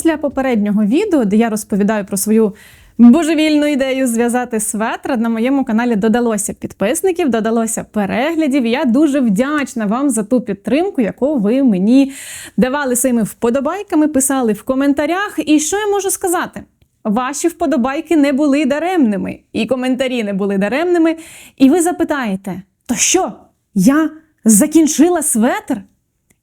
Після попереднього відео, де я розповідаю про свою божевільну ідею зв'язати светр, на моєму каналі додалося підписників, додалося переглядів. Я дуже вдячна вам за ту підтримку, яку ви мені давали своїми вподобайками, писали в коментарях. І що я можу сказати? Ваші вподобайки не були даремними, і коментарі не були даремними. І ви запитаєте: то що? Я закінчила светр?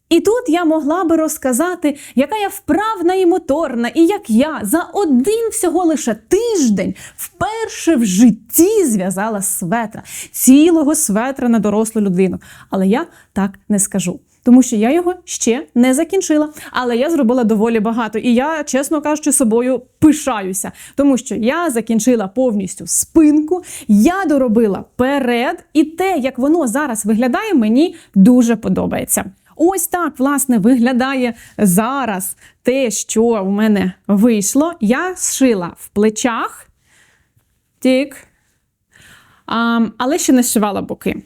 І тут я могла би розказати, яка я вправна і моторна, і як я за один всього лише тиждень вперше в житті зв'язала светра, цілого светра на дорослу людину. Але я так не скажу. Тому що я його ще не закінчила, але я зробила доволі багато. І я, чесно кажучи, собою пишаюся, тому що я закінчила повністю спинку, я доробила перед, і те, як воно зараз виглядає, мені дуже подобається. Ось так, власне, виглядає зараз те, що в мене вийшло. Я зшила в плечах, тік, але ще не зшивала боки.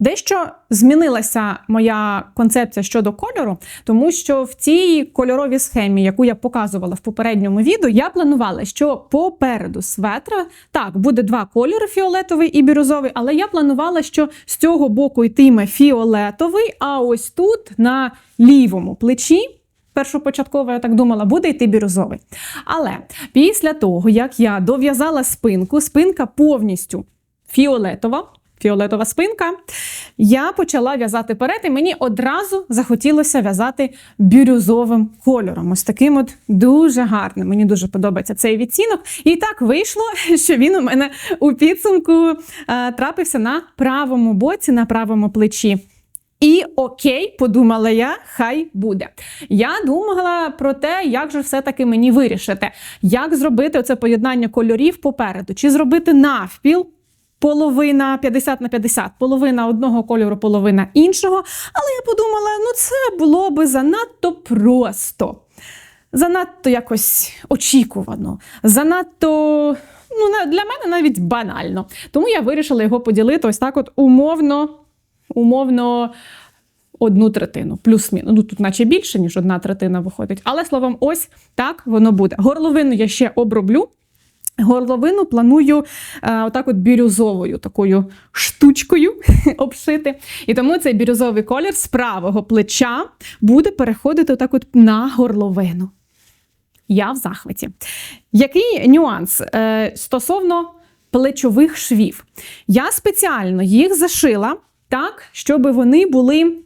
Дещо змінилася моя концепція щодо кольору, тому що в цій кольоровій схемі, яку я показувала в попередньому відео, я планувала, що попереду светра так буде два кольори: фіолетовий і бірюзовий, але я планувала, що з цього боку йтиме фіолетовий, а ось тут на лівому плечі. Першопочатково, я так думала, буде йти бірюзовий. Але після того, як я дов'язала спинку, спинка повністю фіолетова фіолетова спинка. Я почала в'язати перед, і мені одразу захотілося в'язати бірюзовим кольором. Ось таким от дуже гарним. Мені дуже подобається цей відцінок. І так вийшло, що він у мене у підсумку е, трапився на правому боці, на правому плечі. І окей, подумала я, хай буде. Я думала про те, як же все-таки мені вирішити, як зробити оце поєднання кольорів попереду, чи зробити навпіл половина 50 на 50, половина одного кольору, половина іншого. Але я подумала, ну це було би занадто просто. Занадто якось очікувано, занадто ну, для мене навіть банально. Тому я вирішила його поділити ось так: от умовно, умовно. Одну третину, плюс-мінус. Ну тут, наче більше, ніж одна третина виходить. Але словом, ось так воно буде. Горловину я ще оброблю. Горловину планую е, отак от бірюзовою такою штучкою обшити. І тому цей бірюзовий колір з правого плеча буде переходити отак от на горловину. Я в захваті. Який нюанс е, стосовно плечових швів? Я спеціально їх зашила так, щоб вони були.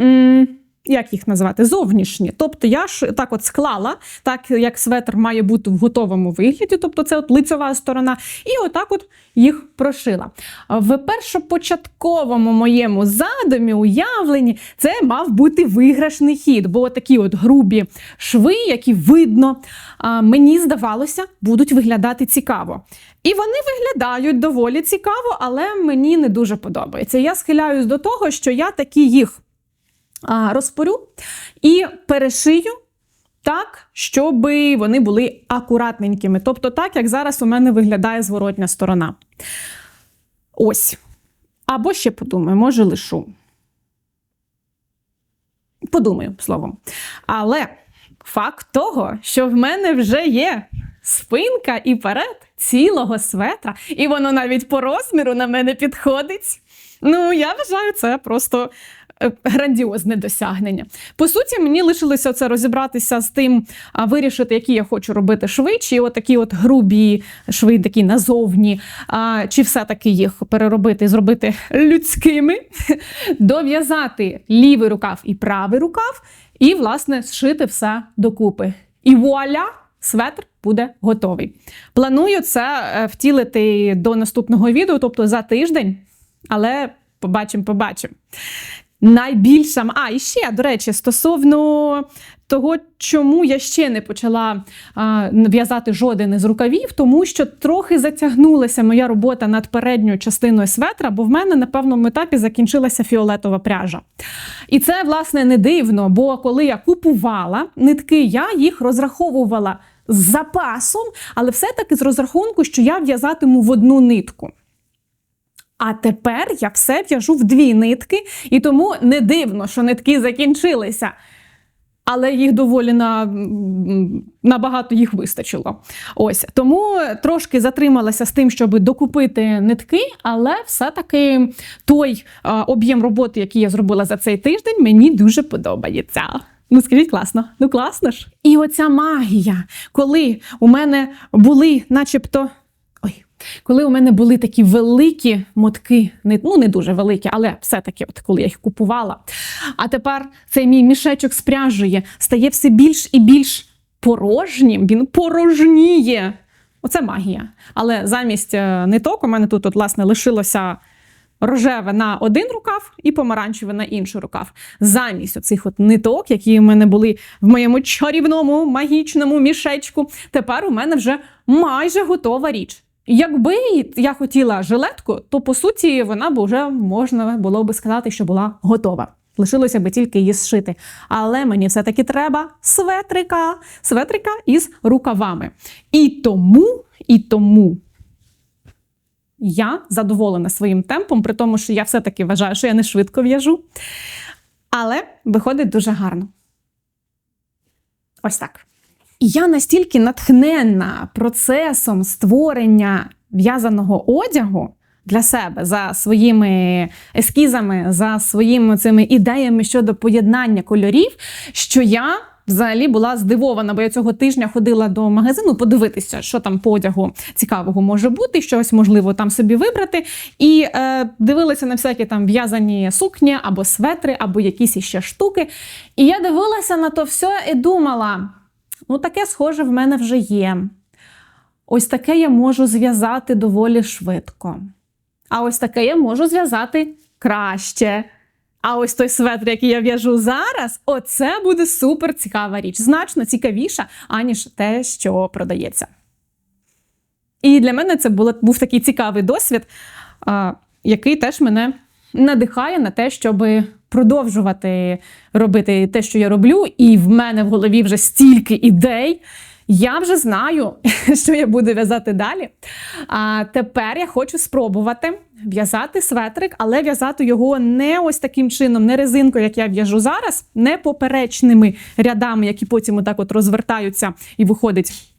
М як їх назвати, зовнішні. Тобто я ж так от склала, так як светр має бути в готовому вигляді, тобто це от лицьова сторона, і отак от їх прошила. В першопочатковому моєму задумі, уявленні, це мав бути виграшний хід, бо такі от грубі шви, які видно, мені здавалося, будуть виглядати цікаво. І вони виглядають доволі цікаво, але мені не дуже подобається. Я схиляюсь до того, що я такі їх розпорю і перешию так, щоб вони були акуратненькими. Тобто, так, як зараз у мене виглядає зворотня сторона. Ось. Або ще подумаю, може лишу. Подумаю, словом. Але факт того, що в мене вже є спинка і перед цілого светра, і воно навіть по розміру на мене підходить. Ну, я вважаю, це просто грандіозне досягнення. По суті, мені лишилося це розібратися з тим, вирішити, які я хочу робити шви, чи отакі от грубі шви, такі назовні, чи все-таки їх переробити зробити людськими, дов'язати лівий рукав і правий рукав, і, власне, зшити все докупи. І вуаля! Светр буде готовий. Планую це е, втілити до наступного відео, тобто за тиждень, але побачимо, побачимо. Найбільша, а і ще, до речі, стосовно того, чому я ще не почала а, в'язати жоден із рукавів, тому що трохи затягнулася моя робота над передньою частиною светра, бо в мене на певному етапі закінчилася фіолетова пряжа. І це, власне, не дивно, бо коли я купувала нитки, я їх розраховувала з запасом, але все-таки з розрахунку, що я в'язатиму в одну нитку. А тепер я все в'яжу в дві нитки, і тому не дивно, що нитки закінчилися. але їх доволі на набагато їх вистачило. Ось тому трошки затрималася з тим, щоб докупити нитки, але все-таки той об'єм роботи, який я зробила за цей тиждень, мені дуже подобається. Ну, скажіть, класно, ну класно ж. І оця магія, коли у мене були, начебто. Коли у мене були такі великі мотки, не, ну не дуже великі, але все-таки, от коли я їх купувала. А тепер цей мій мішечок з пряжею стає все більш і більш порожнім, він порожніє. Оце магія. Але замість е, ниток у мене тут, от, власне, лишилося рожеве на один рукав і помаранчеве на інший рукав. Замість оцих от ниток, які у мене були в моєму чарівному магічному мішечку, тепер у мене вже майже готова річ. Якби я хотіла жилетку, то по суті вона б вже можна було би сказати, що була готова. Лишилося би тільки її зшити. Але мені все-таки треба светрика, светрика із рукавами. І тому, і тому я задоволена своїм темпом, при тому, що я все-таки вважаю, що я не швидко в'яжу. Але виходить дуже гарно. Ось так. Я настільки натхненна процесом створення в'язаного одягу для себе за своїми ескізами, за своїми цими ідеями щодо поєднання кольорів, що я. Взагалі була здивована, бо я цього тижня ходила до магазину подивитися, що там по одягу цікавого може бути, щось можливо там собі вибрати. І е, дивилася на всякі там в'язані сукні або светри, або якісь іще штуки. І я дивилася на то все і думала: ну, таке схоже в мене вже є. Ось таке я можу зв'язати доволі швидко. А ось таке я можу зв'язати краще. А ось той светр, який я в'яжу зараз, оце буде супер цікава річ. Значно цікавіша, аніж те, що продається. І для мене це був такий цікавий досвід, який теж мене надихає на те, щоб продовжувати робити те, що я роблю. І в мене в голові вже стільки ідей. Я вже знаю, що я буду в'язати далі. А тепер я хочу спробувати в'язати светрик, але в'язати його не ось таким чином, не резинкою, як я в'яжу зараз, не поперечними рядами, які потім отак от розвертаються і виходить.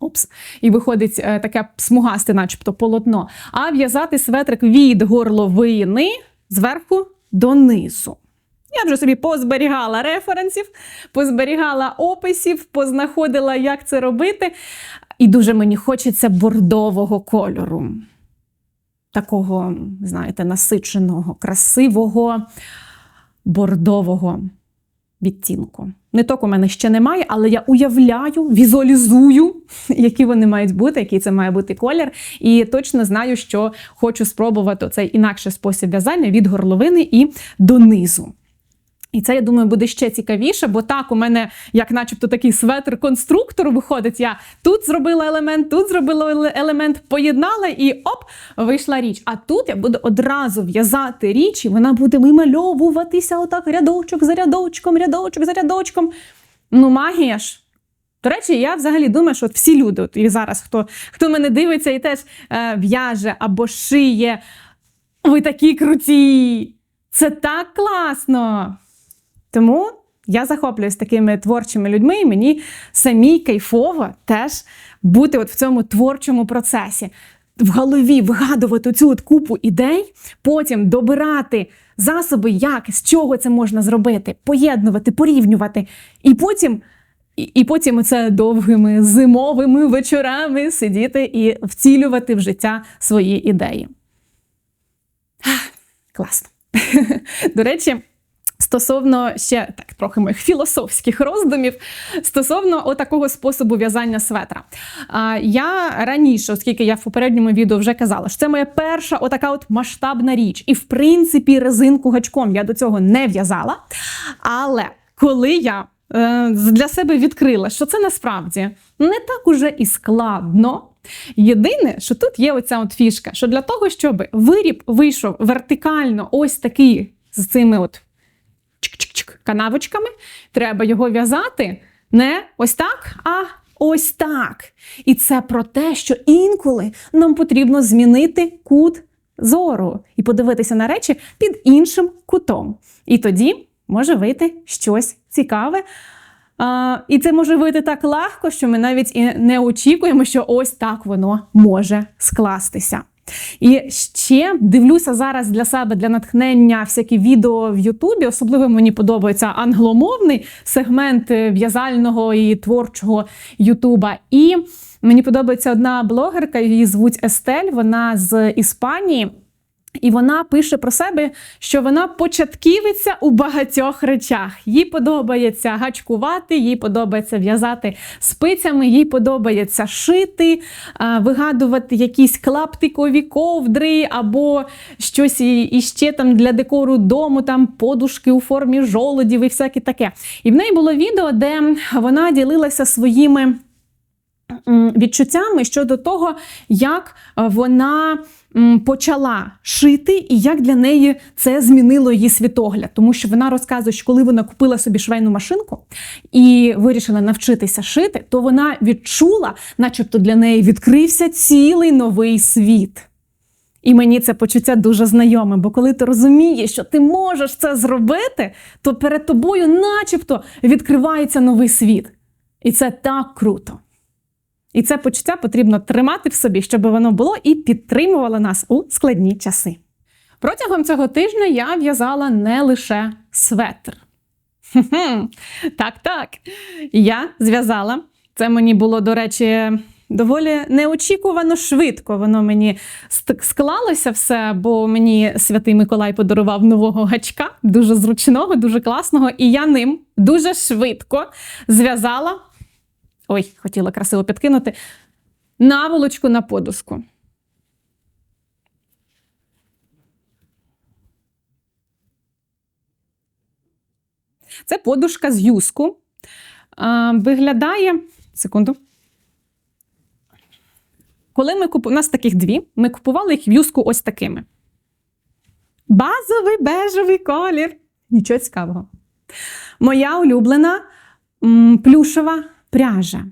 Опс, і виходить е, таке смугасте, начебто полотно. А в'язати светрик від горловини зверху донизу. Я вже собі позберігала референсів, позберігала описів, познаходила, як це робити. І дуже мені хочеться бордового кольору. Такого, знаєте, насиченого, красивого, бордового відтінку. Ниток у мене ще немає, але я уявляю, візуалізую, які вони мають бути, який це має бути колір. І точно знаю, що хочу спробувати цей інакший спосіб в'язання від горловини і донизу. І це, я думаю, буде ще цікавіше, бо так у мене, як начебто, такий светр-конструктор виходить. Я тут зробила елемент, тут зробила елемент, поєднала і оп, вийшла річ. А тут я буду одразу в'язати річ, і вона буде вимальовуватися отак рядочок за рядочком, рядочок за рядочком. Ну, магія ж. До речі, я взагалі думаю, що от всі люди, от і зараз, хто хто мене дивиться і теж е, в'яже або шиє, ви такі круті! Це так класно! Тому я захоплююсь такими творчими людьми, і мені самій кайфово теж бути от в цьому творчому процесі. В голові вигадувати цю от купу ідей, потім добирати засоби, як, з чого це можна зробити, поєднувати, порівнювати. І потім і, і потім це довгими зимовими вечорами сидіти і втілювати в життя свої ідеї. Класно. До речі. Стосовно ще так трохи моїх філософських роздумів стосовно отакого способу в'язання светра. Я раніше, оскільки я в попередньому відео вже казала, що це моя перша отака от масштабна річ. І, в принципі, резинку гачком я до цього не в'язала. Але коли я е, для себе відкрила, що це насправді не так уже і складно. Єдине, що тут є оця от фішка, що для того, щоб виріб вийшов вертикально ось такий з цими от чик-чик-чик канавочками. Треба його в'язати не ось так, а ось так. І це про те, що інколи нам потрібно змінити кут зору і подивитися на речі під іншим кутом. І тоді може вийти щось цікаве. А, і це може вийти так легко, що ми навіть і не очікуємо, що ось так воно може скластися. І ще дивлюся зараз для себе для натхнення всякі відео в Ютубі. Особливо мені подобається англомовний сегмент е, в'язального і творчого Ютуба. І мені подобається одна блогерка, її звуть Естель. Вона з Іспанії. І вона пише про себе, що вона початківиця у багатьох речах. Їй подобається гачкувати, їй подобається в'язати спицями, їй подобається шити, вигадувати якісь клаптикові ковдри або щось іще там для декору дому, там подушки у формі жолодів і всяке таке. І в неї було відео, де вона ділилася своїми відчуттями щодо того, як е, вона почала шити і як для неї це змінило її світогляд. Тому що вона розказує, що коли вона купила собі швейну машинку і вирішила навчитися шити, то вона відчула, начебто для неї відкрився цілий новий світ. І мені це почуття дуже знайоме, бо коли ти розумієш, що ти можеш це зробити, то перед тобою, начебто, відкривається новий світ. І це так круто. І це почуття потрібно тримати в собі, щоб воно було і підтримувало нас у складні часи. Протягом цього тижня я в'язала не лише светр. Так, так. Я зв'язала. Це мені було, до речі, доволі неочікувано швидко. Воно мені склалося все, бо мені святий Миколай подарував нового гачка, дуже зручного, дуже класного. І я ним дуже швидко зв'язала. Ой, хотіла красиво підкинути. Наволочку на подушку. Це подушка з юску. А, виглядає. Секунду. Коли ми купували, у нас таких дві, ми купували їх в юску ось такими. Базовий бежевий колір. Нічого цікавого. Моя улюблена м, плюшева пряжа.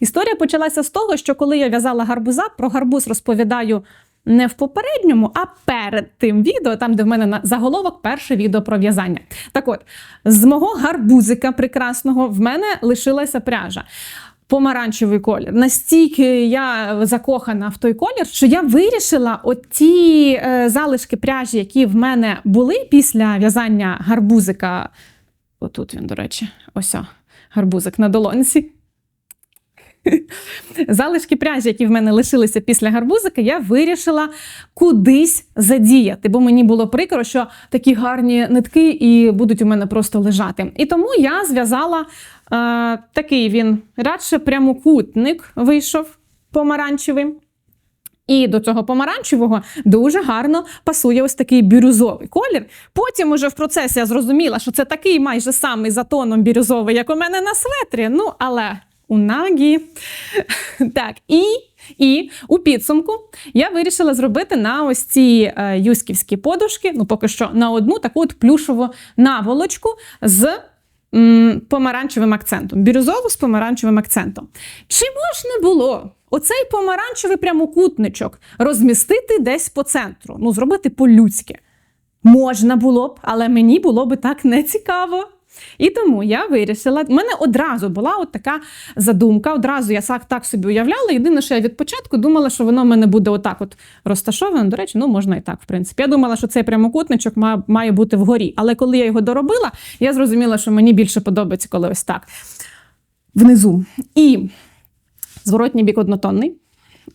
Історія почалася з того, що коли я в'язала гарбуза, про гарбуз розповідаю не в попередньому, а перед тим відео, там, де в мене на заголовок перше відео про в'язання. Так от, з мого гарбузика прекрасного в мене лишилася пряжа. Помаранчевий колір. Настільки я закохана в той колір, що я вирішила оті е, залишки пряжі, які в мене були після в'язання гарбузика. Отут він, до речі, ось гарбузик на долонці. Залишки пряжі, які в мене лишилися після гарбузика, я вирішила кудись задіяти, бо мені було прикро, що такі гарні нитки і будуть у мене просто лежати. І тому я зв'язала е, такий він радше прямокутник вийшов помаранчевий. І до цього помаранчевого дуже гарно пасує ось такий бірюзовий колір. Потім уже в процесі я зрозуміла, що це такий майже самий за тоном бірюзовий, як у мене на светрі. Ну, але у нагі. Так, і, і у підсумку я вирішила зробити на ось ці е, юськівські подушки, ну поки що на одну таку от плюшову наволочку з м, помаранчевим акцентом. Бірюзову з помаранчевим акцентом. Чи можна було оцей помаранчевий прямокутничок розмістити десь по центру? Ну, зробити по-людськи? Можна було б, але мені було б так не цікаво. І тому я вирішила. У мене одразу була от така задумка. Одразу я так, собі уявляла. Єдине, що я від початку думала, що воно в мене буде отак от розташовано. До речі, ну можна і так, в принципі. Я думала, що цей прямокутничок має, має бути вгорі. Але коли я його доробила, я зрозуміла, що мені більше подобається, коли ось так. Внизу. І зворотній бік однотонний.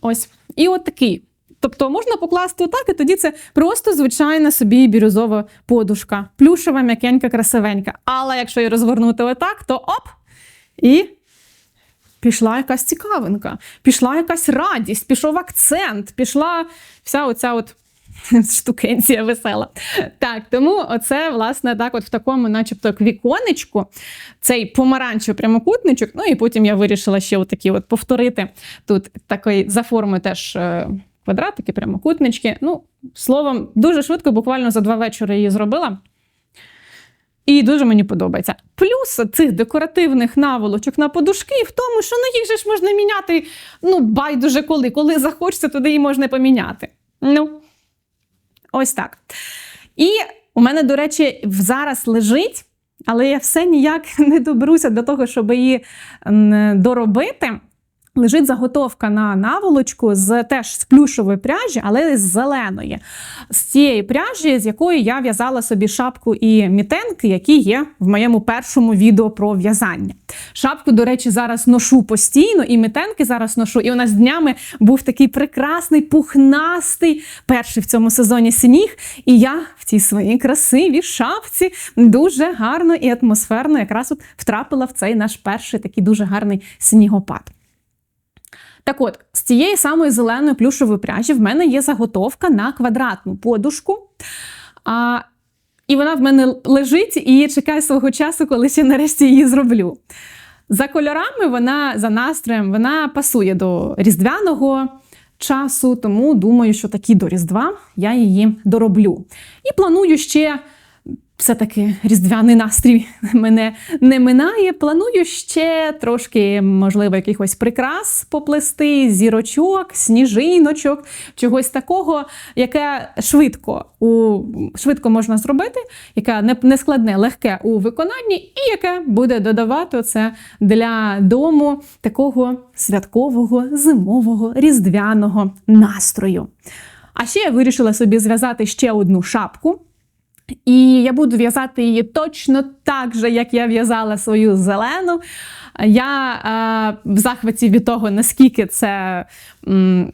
Ось. І от такий. Тобто можна покласти отак, і тоді це просто звичайна собі бірюзова подушка. Плюшева, м'якенька, красивенька. Але якщо її розгорнути отак, то оп! І пішла якась цікавинка, пішла якась радість, пішов акцент, пішла вся оця от штукенція весела. Так, тому оце, власне, так, от в такому, начебто, як віконечку, цей помаранчевий прямокутничок. Ну і потім я вирішила ще отакі от повторити тут такий за формою теж. Квадратики, прямокутнички. Ну, словом, дуже швидко, буквально за два вечори її зробила. І дуже мені подобається. Плюс цих декоративних наволочок на подушки в тому, що ну їх же ж можна міняти ну, байдуже коли. Коли захочеться, туди її можна поміняти. Ну, ось так. І у мене, до речі, зараз лежить але я все ніяк не доберуся до того, щоб її доробити. Лежить заготовка на наволочку з теж з плюшової пряжі, але з зеленої. З цієї пряжі, з якої я в'язала собі шапку і мітенки, які є в моєму першому відео про в'язання. Шапку, до речі, зараз ношу постійно, і мітенки зараз ношу. І у нас днями був такий прекрасний, пухнастий, перший в цьому сезоні сніг. І я в цій своїй красивій шапці дуже гарно і атмосферно якраз от втрапила в цей наш перший такий дуже гарний снігопад. Так от, з цієї самої зеленої плюшової пряжі в мене є заготовка на квадратну подушку. А, і вона в мене лежить і чекає свого часу, коли ще нарешті її зроблю. За кольорами вона за настроєм вона пасує до різдвяного часу, тому думаю, що такі до Різдва я її дороблю. І планую ще. Все-таки різдвяний настрій мене не минає. Планую ще трошки, можливо, якихось прикрас поплести, зірочок, сніжиночок, чогось такого, яке швидко у швидко можна зробити, яке не, не складне, легке у виконанні, і яке буде додавати це для дому такого святкового, зимового, різдвяного настрою. А ще я вирішила собі зв'язати ще одну шапку. І я буду в'язати її точно так же, як я в'язала свою зелену. Я е, в захваті від того, наскільки це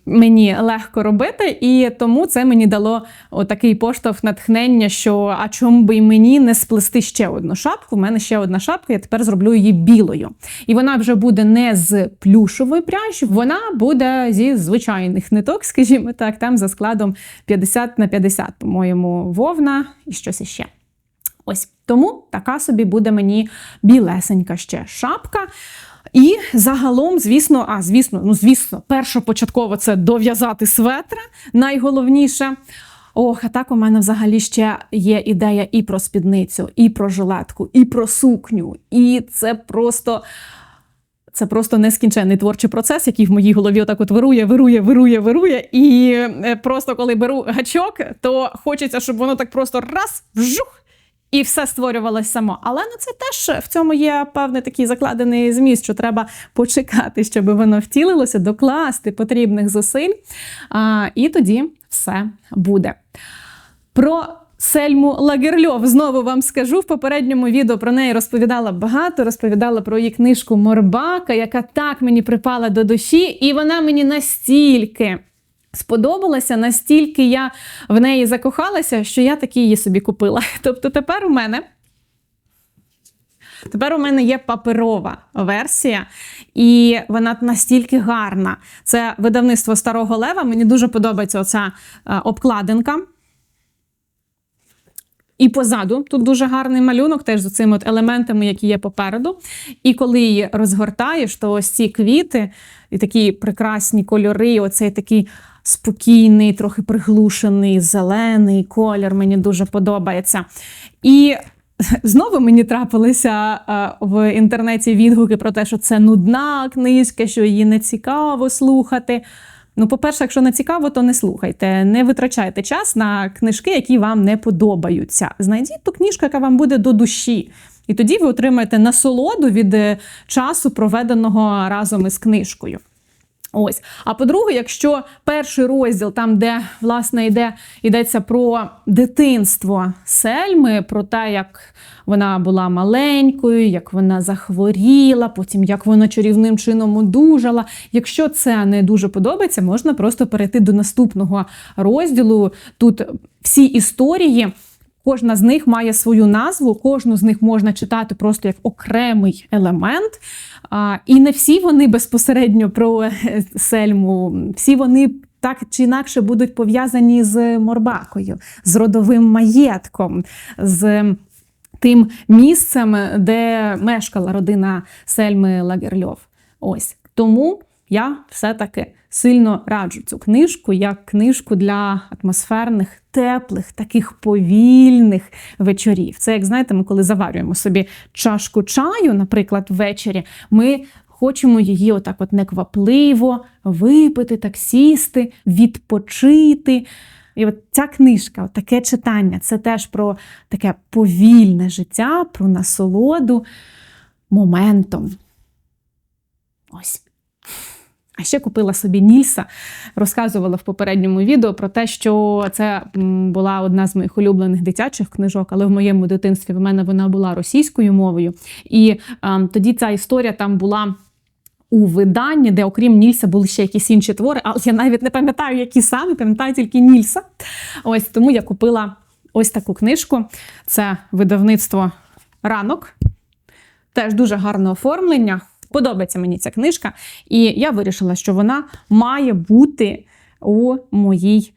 мені легко робити, і тому це мені дало такий поштовх натхнення, що а чому би й мені не сплести ще одну шапку? У мене ще одна шапка, я тепер зроблю її білою. І вона вже буде не з плюшової пряжі, вона буде зі звичайних ниток, скажімо так, там за складом 50 на 50, по-моєму, вовна і щось іще. Ось тому така собі буде мені білесенька ще шапка. І загалом, звісно, а звісно, ну звісно, першопочатково це дов'язати светра, найголовніше. Ох, а так у мене взагалі ще є ідея і про спідницю, і про жилетку, і про сукню. І це просто. Це просто нескінченний творчий процес, який в моїй голові отак от вирує, вирує, вирує, вирує. І е, просто коли беру гачок, то хочеться, щоб воно так просто раз вжух і все створювалось само. Але ну це теж в цьому є певний такий закладений зміст, що треба почекати, щоб воно втілилося, докласти потрібних зусиль. А, І тоді все буде. Про Сельму Лагерльов знову вам скажу. В попередньому відео про неї розповідала багато, розповідала про її книжку Морбака, яка так мені припала до душі, і вона мені настільки сподобалася, настільки я в неї закохалася, що я таки її собі купила. Тобто тепер у мене. Тепер у мене є паперова версія, і вона настільки гарна. Це видавництво Старого Лева. Мені дуже подобається оця е, обкладинка. І позаду тут дуже гарний малюнок, теж з цими от елементами, які є попереду. І коли її розгортаєш, то ось ці квіти і такі прекрасні кольори, оцей такий спокійний, трохи приглушений, зелений колір. Мені дуже подобається. І Знову мені трапилися в інтернеті відгуки про те, що це нудна книжка, що її не цікаво слухати. Ну, по-перше, якщо не цікаво, то не слухайте. Не витрачайте час на книжки, які вам не подобаються. Знайдіть ту книжку, яка вам буде до душі. І тоді ви отримаєте насолоду від е, часу, проведеного разом із книжкою. Ось. А по-друге, якщо перший розділ, там, де власне йде, йдеться про дитинство Сельми, про те, як вона була маленькою, як вона захворіла, потім як вона чарівним чином одужала. Якщо це не дуже подобається, можна просто перейти до наступного розділу. Тут всі історії. Кожна з них має свою назву, кожну з них можна читати просто як окремий елемент. І не всі вони безпосередньо про сельму, всі вони. Так чи інакше будуть пов'язані з Морбакою, з родовим маєтком, з тим місцем, де мешкала родина Сельми Лагерльов. Ось тому я все-таки сильно раджу цю книжку як книжку для атмосферних, теплих, таких повільних вечорів. Це, як знаєте, ми коли заварюємо собі чашку чаю, наприклад, ввечері, ми. Хочемо її отак от неквапливо випити, так сісти, відпочити, І от ця книжка, от таке читання, це теж про таке повільне життя, про насолоду моментом. Ось. А ще купила собі Нільса, розказувала в попередньому відео про те, що це була одна з моїх улюблених дитячих книжок, але в моєму дитинстві в мене вона була російською мовою. І ем, тоді ця історія там була. У виданні, де, окрім Нільса, були ще якісь інші твори, але я навіть не пам'ятаю, які саме, пам'ятаю тільки Нільса. Ось тому я купила ось таку книжку. Це видавництво ранок. Теж дуже гарне оформлення. Подобається мені ця книжка, і я вирішила, що вона має бути у моїй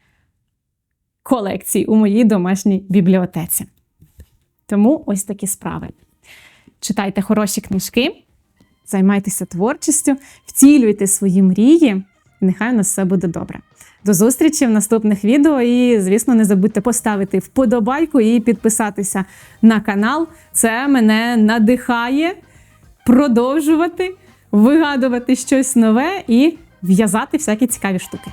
колекції, у моїй домашній бібліотеці. Тому ось такі справи. Читайте хороші книжки, займайтеся творчістю, втілюйте свої мрії, нехай у нас все буде добре. До зустрічі в наступних відео. І, звісно, не забудьте поставити вподобайку і підписатися на канал. Це мене надихає продовжувати вигадувати щось нове і в'язати всякі цікаві штуки.